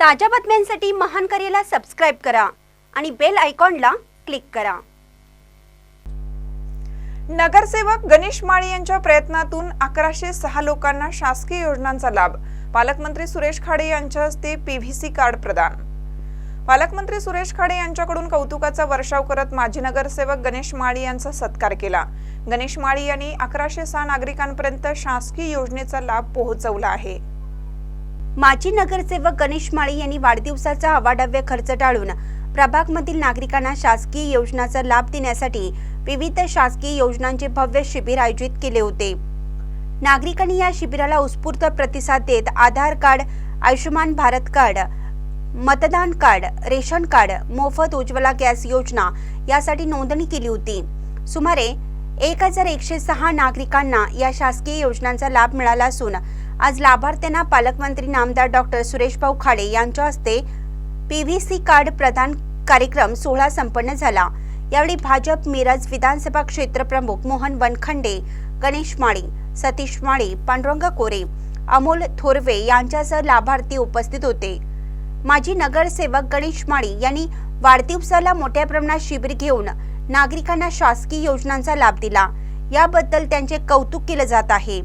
ताज्या बातम्यांसाठी महान करेला सबस्क्राईब करा आणि बेल आयकॉनला क्लिक करा. नगरसेवक गणेश माळी यांच्या प्रयत्नातून अकराशे सहा लोकांना शासकीय योजनांचा लाभ. पालकमंत्री सुरेश खाडे यांच्या हस्ते पीव्हीसी कार्ड प्रदान. पालकमंत्री सुरेश खाडे यांच्याकडून कौतुकाचा वर्षाव करत माजी नगरसेवक गणेश माळी यांचा सत्कार केला. गणेश माळी यांनी अकराशे सहा नागरिकांपर्यंत शासकीय योजनेचा लाभ पोहोचवला आहे. माजी नगरसेवक गणेश माळी यांनी वाढदिवसाचा अवाढव्य खर्च टाळून प्रभागमधील नागरिकांना शासकीय योजनांचा लाभ देण्यासाठी विविध शासकीय योजनांचे भव्य शिबिर आयोजित केले होते. नागरिकांनी या शिबिराला उत्स्फूर्त प्रतिसाद देत आधार कार्ड आयुष्यमान भारत कार्ड मतदान कार्ड रेशन कार्ड मोफत उज्ज्वला गॅस योजना यासाठी नोंदणी केली होती. सुमारे एक हजार एकशे सहा नागरिकांना या शासकीय योजनांचा लाभ मिळाला असून आज लाभार्थ्यांना पालकमंत्री नामदार डॉक्टर सुरेशभाऊ खाडे यांच्या हस्ते पी व्ही सी कार्ड प्रदान कार्यक्रम सोहळा संपन्न झाला. यावेळी भाजप मिरज विधानसभा क्षेत्र प्रमुख मोहन वनखंडे गणेश माळी सतीश माळी पांडुरंग कोरे अमोल थोरवे यांच्यासह लाभार्थी उपस्थित होते. माजी नगरसेवक गणेश माळी यांनी वाढदिवसाला मोठ्या प्रमाणात शिबिर घेऊन नागरिकांना शासकीय योजनांचा लाभ दिला. याबद्दल त्यांचे कौतुक केलं जात आहे.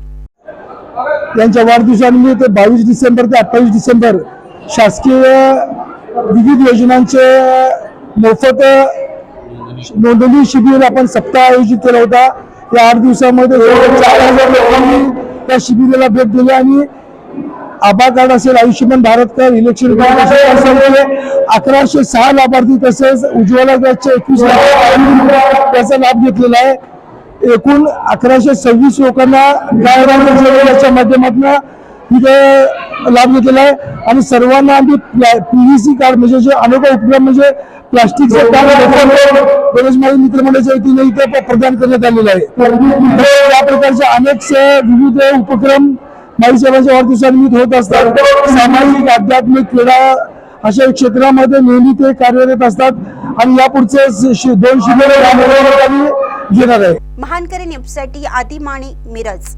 यांच्या वाढदिवसानिमित्त बावीस डिसेंबर ते अठ्ठावीस डिसेंबर शासकीय विविध योजनांचे मोफत नोंदणी शिबिर आपण सप्ताह आयोजित केला होता. या आठ दिवसामध्ये चार हजार लोकांनी त्या शिबिराला भेट दिली आणि आभा कार्ड असेल Ayushman Bharat card election card असेल अकराशे सहा लाभार्थी तसेच उज्ज्वला गॅसचे एकवीस लाभार्थी त्याचा लाभ घेतलेला आहे. एकूण अकराशे सव्वीस लोकांना गायरान योजनेच्या माध्यमातून तिथे लाभ घेतलेला आहे. आणि सर्वांना आम्ही पीव्हीसी कार्ड म्हणजे जे अनोखा उपक्रम म्हणजे प्लास्टिकचं कार्ड गणेश माळी मित्रमंडळाच्या वतीने इथे प्रदान करण्यात आलेला आहे. या प्रकारचे अनेक विविध उपक्रम माळी साहेबांच्या वाढदिवसानिमित्त होत असतात. सामाजिक आध्यात्मिक क्रीडा अशा क्षेत्रामध्ये नेहमी ते कार्यरत असतात. आणि यापुढचे दोन शिबिर घेणार आहे. महानकरी न्यूजसाठी आदी माणी मिरज.